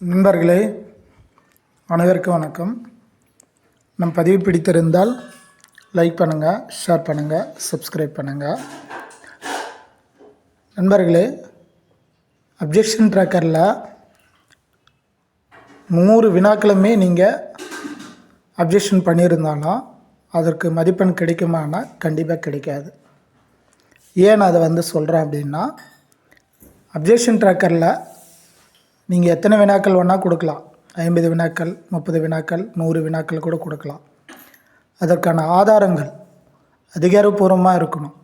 நண்பர்களே அனைவருக்கும் வணக்கம். நம் பதிவு பிடித்திருந்தால் லைக் பண்ணுங்கள் ஷேர் பண்ணுங்கள் சப்ஸ்கிரைப் பண்ணுங்கள் நண்பர்களே அப்ஜெக்ஷன் ட்ராக்கரில் நூறு வினாக்களுமே நீங்கள் அப்ஜெக்ஷன் பண்ணியிருந்தாலும் அதற்கு மதிப்பெண் கிடைக்குமானா கண்டிப்பாக கிடைக்காது. ஏன் அதை வந்து சொல்கிறேன் அப்படின்னா அப்ஜெக்ஷன் ட்ராக்கரில் நீங்கள் எத்தனை வினாக்கள் வேணால் கொடுக்கலாம். ஐம்பது வினாக்கள் முப்பது வினாக்கள் நூறு வினாக்கள் கூட கொடுக்கலாம். அதற்கான ஆதாரங்கள் அதிகாரப்பூர்வமாக இருக்கணும்.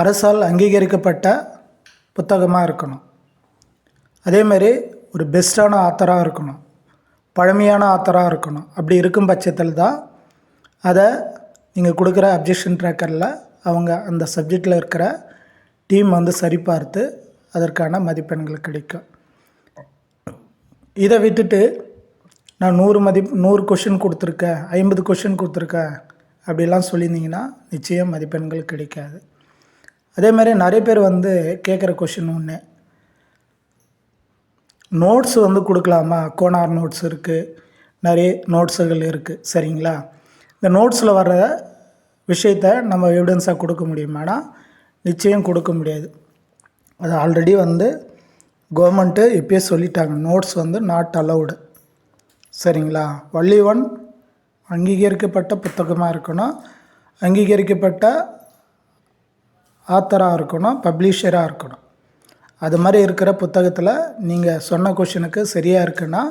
அரசால் அங்கீகரிக்கப்பட்ட புத்தகமாக இருக்கணும். அதேமாரி ஒரு பெஸ்ட்டான ஆத்தராக இருக்கணும். பழமையான ஆத்தராக இருக்கணும். அப்படி இருக்கும் பட்சத்தில் தான் அதை நீங்கள் கொடுக்குற அப்ஜெக்ஷன் ட்ராக்கரில் அவங்க அந்த சப்ஜெக்டில் இருக்கிற டீம் வந்து சரிபார்த்து அதற்கான மதிப்பெண்கள் கிடைக்கும். இதை விட்டுட்டு நான் நூறு மதிப் நூறு கொஷின் கொடுத்துருக்கேன் ஐம்பது கொஷின் கொடுத்துருக்கேன் அப்படிலாம் சொல்லியிருந்தீங்கன்னா நிச்சயம் மதிப்பெண்கள் கிடைக்காது. அதே மாதிரி நிறைய பேர் வந்து கேட்குற கொஷின் ஒன்று நோட்ஸ் வந்து கொடுக்கலாமா? கோனார் நோட்ஸ் இருக்குது நிறைய நோட்ஸுகள் இருக்குது சரிங்களா? இந்த நோட்ஸில் வர்ற விஷயத்த நம்ம எவிடன்ஸாக கொடுக்க முடியுமானா நிச்சயம் கொடுக்க முடியாது. அது ஆல்ரெடி வந்து கவர்மெண்ட்டு இப்பயே சொல்லிட்டாங்க. நோட்ஸ் வந்து நாட் அலௌடு சரிங்களா? ஒன்லி ஒன் அங்கீகரிக்கப்பட்ட புத்தகமாக இருக்கணும். அங்கீகரிக்கப்பட்ட ஆத்தராக இருக்கணும். பப்ளிஷராக இருக்கணும். அது மாதிரி இருக்கிற புத்தகத்தில் நீங்கள் சொன்ன கொஷினுக்கு சரியாக இருக்குன்னா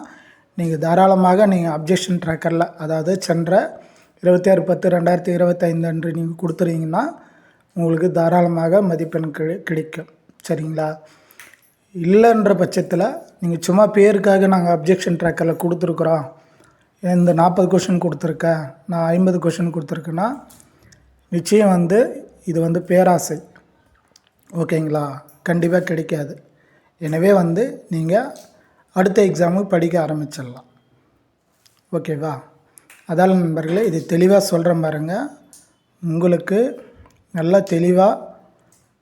நீங்கள் தாராளமாக நீங்கள் அப்ஜெக்ஷன் ட்ராக்கரில் அதாவது சென்ற இருபத்தி ஆறு பத்து ரெண்டாயிரத்தி இருபத்தைந்து அன்று நீங்கள் கொடுத்துறீங்கன்னா உங்களுக்கு தாராளமாக மதிப்பெண் கிடைக்கும். சரிங்களா? இல்லைன்ற பட்சத்தில் நீங்கள் சும்மா பேருக்காக நாங்கள் அப்ஜெக்ஷன் ட்ராக்கரில் கொடுத்துருக்குறோம். இந்த நாற்பது கொஷின் கொடுத்துருக்கேன் நான் ஐம்பது கொஷின் கொடுத்துருக்கேன்னா நிச்சயம் வந்து இது வந்து பேராசை. ஓகேங்களா? கண்டிப்பாக கிடைக்காது. எனவே வந்து நீங்கள் அடுத்த எக்ஸாமுக்கு படிக்க ஆரம்பிச்சிடலாம். ஓகேவா? அதால் நண்பர்களே இது தெளிவாக சொல்கிறேன் பாருங்கள் உங்களுக்கு நல்லா தெளிவாக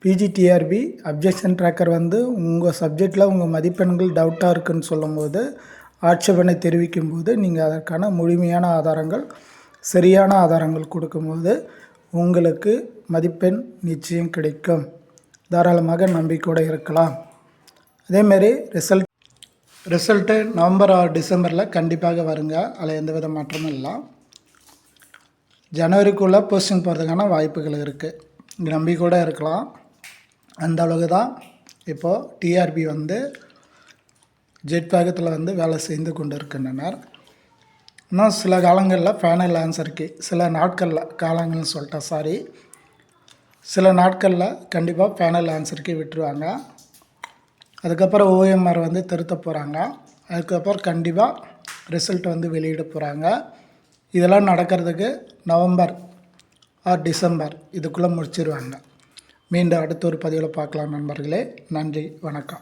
பிஜிடிஆர்பி அப்ஜெக்ஷன் ட்ராக்கர் வந்து உங்கள் சப்ஜெக்டில் உங்கள் மதிப்பெண்கள் டவுட்டாக இருக்குன்னு சொல்லும்போது ஆட்சேபனை தெரிவிக்கும் போது நீங்கள் அதற்கான முழுமையான ஆதாரங்கள் சரியான ஆதாரங்கள் கொடுக்கும்போது உங்களுக்கு மதிப்பெண் நிச்சயம் கிடைக்கும். தாராளமாக நம்பிக்கையோடு இருக்கலாம். அதேமாரி ரிசல்ட் ரிசல்ட்டு நவம்பர் ஆர் டிசம்பரில் கண்டிப்பாக வருங்க. அதில் எந்த வித மாற்றமும் இல்லை. ஜனவரிக்குள்ளே போஸ்டிங் போகிறதுக்கான வாய்ப்புகள் இருக்குது நம்பிக்கையோடு இருக்கலாம். அந்த அளவுக்கு தான் இப்போது டிஆர்பி வந்து ஜெட் வேகத்தில் வந்து வேலை செய்து கொண்டு இருக்கின்றனர் இன்னும் சில காலங்களில் ஃபைனல் ஆன்சருக்கு சில நாட்களில் காலங்கள்னு சொல்லிட்டேன் சாரி சில நாட்களில் கண்டிப்பாக ஃபைனல் ஆன்சருக்கு விட்டுருவாங்க. அதுக்கப்புறம் ஓஎம்ஆர் வந்து திருத்த போகிறாங்க அதுக்கப்புறம் கண்டிப்பாக ரிசல்ட் வந்து வெளியிட போகிறாங்க இதெல்லாம் நடக்கிறதுக்கு நவம்பர் ஆர் டிசம்பர் இதுக்குள்ளே முடிச்சிருவாங்க. மீண்டும் அடுத்த ஒரு பதிவில் பார்க்கலாம் நண்பர்களே. நன்றி. வணக்கம்.